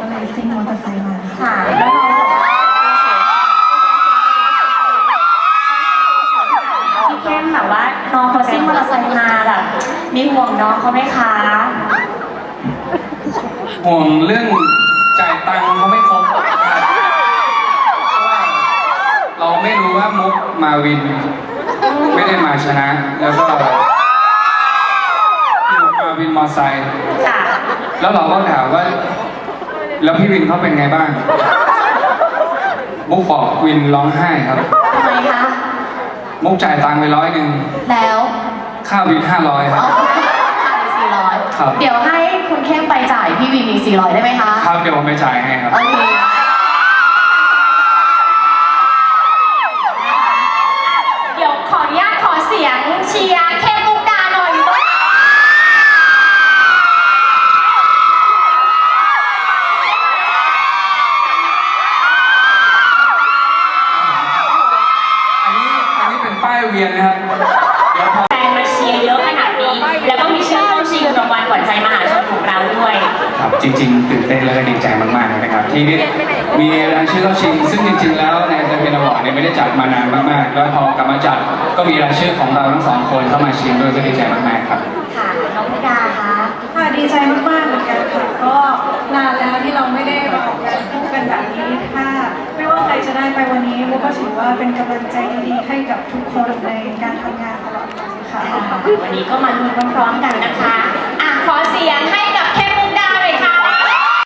ก็เลยซิ่งมอเตอร์ไซค์มาค่ะแล้วน้องบอกว่าพี่เข้มแบบว่าน้องเขาซิ่งมอเตอร์ไซค์มาแบบมีห่วงน้องเขาไหมคะห่วงเรื่องจ่ายตังค์เขาไม่ครบครับเพราะว่าเราไม่รู้ว่ามุกมาวิน ไม่ได้มาชนะ แล้วก็อยู่มาวินมอไซค์ค่ะแล้วเราก็ถามว่า แล้วพี่วินเขาเป็นไงบ้าง มุกบอกวินร้องไห้ครับ ทำไมคะ มุกจ่ายตังค์ไปร้อยหนึ่งแล้วค่าวินห้าร้อยครับ เอาค่าไปสี่ร้อยครับ เดี๋ยวให้คุณเข้มไปจ่ายพี่วินอีกสี่ร้อยได้ไหมคะ ครับเดี๋ยวผมไปจ่ายให้ครับ โอเค ป็นป้ายเวียนนะครับเดี๋ยวพอแฟนมาเชียร์เยอะขนาดนี้ แล้วก็มีชื่อเข้าชิงรางวัลขวัญใจมหาชนของเราด้วย ครับจริงๆตื่นเต้นและก็ดีใจมากๆนะครับ ที่ได้มีรายชื่อเข้าชิง ซึ่งจริง ๆ แล้วในเตอร์เพนอวอร์ดเนี่ยไม่ได้จัดมานานมากๆ แล้วพอกลับมาจัดก็มีรายชื่อของเราทั้งสองคนเข้ามาชิงด้วยก็ดีใจมากๆครับ ค่ะ น้องมุกดาคะ ค่ะดีใจมากๆ ค่ะ ไม่ว่าใครจะได้ไปวันนี้มุกก็ถือว่าเป็นกำลังใจดีๆให้กับทุกคนในการทำงานตลอดไปค่ะ วันนี้ก็มาลุ้นพร้อมๆกันนะคะ